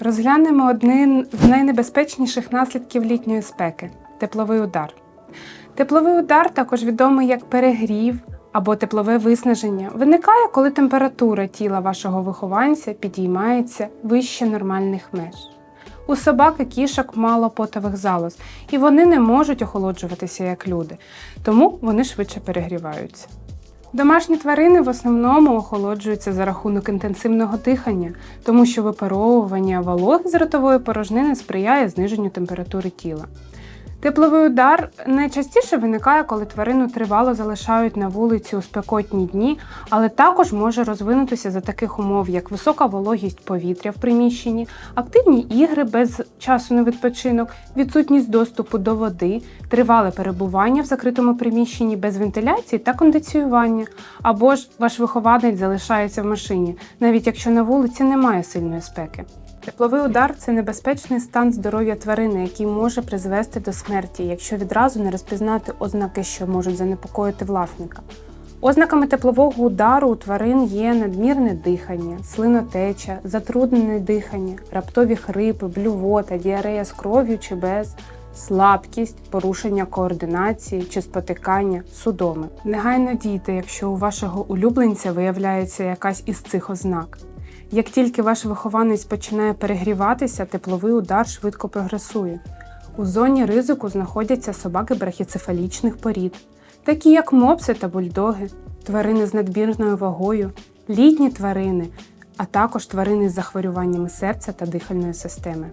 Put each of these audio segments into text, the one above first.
Розглянемо один з найнебезпечніших наслідків літньої спеки тепловий удар. Тепловий удар, також відомий як перегрів або теплове виснаження, виникає, коли температура тіла вашого вихованця підіймається вище нормальних меж. У собак і кішок мало потових залоз, і вони не можуть охолоджуватися як люди, тому вони швидше перегріваються. Домашні тварини в основному охолоджуються за рахунок інтенсивного дихання, тому що випаровування вологи з ротової порожнини сприяє зниженню температури тіла. Тепловий удар найчастіше виникає, коли тварину тривало залишають на вулиці у спекотні дні, але також може розвинутися за таких умов, як висока вологість повітря в приміщенні, активні ігри без часу на відпочинок, відсутність доступу до води, тривале перебування в закритому приміщенні без вентиляції та кондиціювання, або ж ваш вихованець залишається в машині, навіть якщо на вулиці немає сильної спеки. Тепловий удар це небезпечний стан здоров'я тварини, який може призвести до смерті, якщо відразу не розпізнати ознаки, що можуть занепокоїти власника. Ознаками теплового удару у тварин є надмірне дихання, слинотеча, затруднене дихання, раптові хрипи, блювота, діарея з кров'ю чи без, слабкість, порушення координації чи спотикання, судоми. Негайно дійте, якщо у вашого улюбленця виявляється якась із цих ознак. Як тільки ваш вихованець починає перегріватися, тепловий удар швидко прогресує. У зоні ризику знаходяться собаки брахіцефалічних порід, такі як мопси та бульдоги, тварини з надмірною вагою, літні тварини, а також тварини з захворюваннями серця та дихальної системи.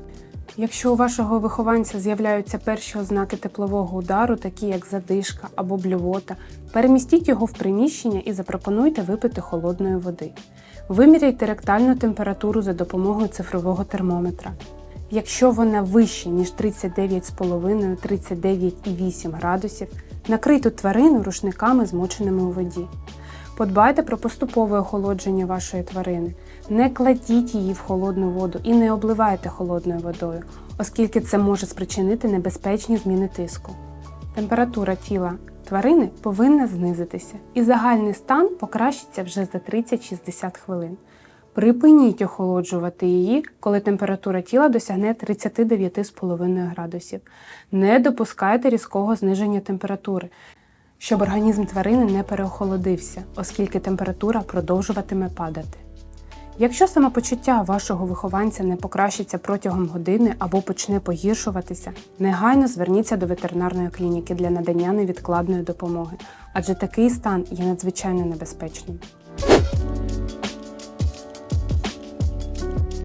Якщо у вашого вихованця з'являються перші ознаки теплового удару, такі як задишка або блювота, перемістіть його в приміщення і запропонуйте випити холодної води. Виміряйте ректальну температуру за допомогою цифрового термометра. Якщо вона вища, ніж 39,5-39,8 градусів, накрийте тварину рушниками, змоченими у воді. Подбайте про поступове охолодження вашої тварини. Не кладіть її в холодну воду і не обливайте холодною водою, оскільки це може спричинити небезпечні зміни тиску. Температура тіла тварини повинна знизитися, і загальний стан покращиться вже за 30-60 хвилин. Припиніть охолоджувати її, коли температура тіла досягне 39,5 градусів. Не допускайте різкого зниження температури, щоб організм тварини не переохолодився, оскільки температура продовжуватиме падати. Якщо самопочуття вашого вихованця не покращиться протягом години або почне погіршуватися, негайно зверніться до ветеринарної клініки для надання невідкладної допомоги, адже такий стан є надзвичайно небезпечним.